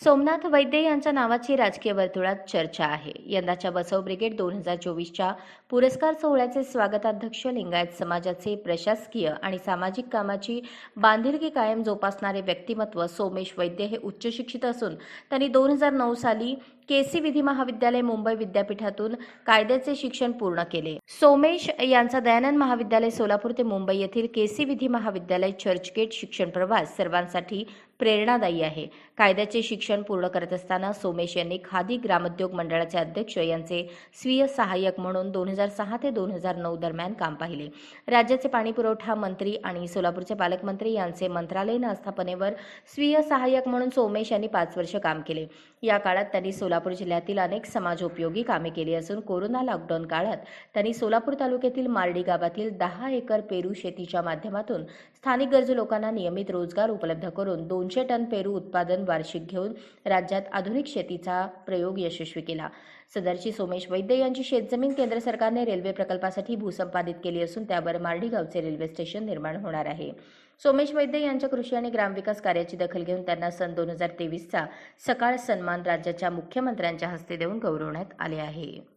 सोमनाथ वैद्य यांच्या नावाची राजकीय वर्तुळात चर्चा आहे. यंदाच्या बसव ब्रिगेड दोन हजार चोवीसच्या पुरस्कार सोहळ्याचे स्वागताध्यक्ष लिंगायत समाजाचे प्रशासकीय आणि सामाजिक कामाची बांधिलकी कायम जोपासणारे व्यक्तिमत्व सोमेश वैद्य हे उच्च शिक्षित असून त्यांनी दोन हजार नऊ साली केसी विधी महाविद्यालय मुंबई विद्यापीठातून कायद्याचे शिक्षण पूर्ण केले. सोमेश यांचा दयानंद महाविद्यालय सोलापूर ते मुंबई येथील केसी विधी महाविद्यालय चर्चगेट शिक्षण प्रवास सर्वांसाठी प्रेरणादायी आहे. कायद्याचे शिक्षण पूर्ण करत असताना सोमेश यांनी खादी ग्रामोद्योग मंडळाचे अध्यक्ष यांचे स्वीय सहाय्यक म्हणून दोन हजार सहा ते दोन हजार नऊ दरम्यान काम पाहिले. राज्याचे पाणीपुरवठा मंत्री आणि सोलापूरचे पालकमंत्री यांचे मंत्रालयीन आस्थापनेवर स्वीय सहाय्यक म्हणून सोमेश यांनी पाच वर्ष काम केले. या काळात त्यांनी सोलापूर जिल्ह्यातील अनेक समाजोपयोगी कामे केली असून कोरोना लॉकडाऊन काळात त्यांनी सोलापूर तालुक्यातील मार्डी गावातील दहा एकर पेरू शेतीच्या माध्यमातून स्थानिक गरजू लोकांना नियमित रोजगार उपलब्ध करून दोन दोनशे टन पेरू उत्पादन वार्षिक घेऊन राज्यात आधुनिक शेतीचा प्रयोग यशस्वी केला. सदरची सोमेश वैद्य यांची शेतजमीन केंद्र सरकारने रेल्वे प्रकल्पासाठी भूसंपादित केली असून त्यावर मार्डी गावचे रेल्वे स्टेशन निर्माण होणार आहे. सोमेश वैद्य यांच्या कृषी आणि ग्रामविकास कार्याची दखल घेऊन त्यांना सन दोन हजार तेवीसचा सकाळ सन्मान राज्याच्या मुख्यमंत्र्यांच्या हस्ते देऊन गौरवण्यात आले आहे.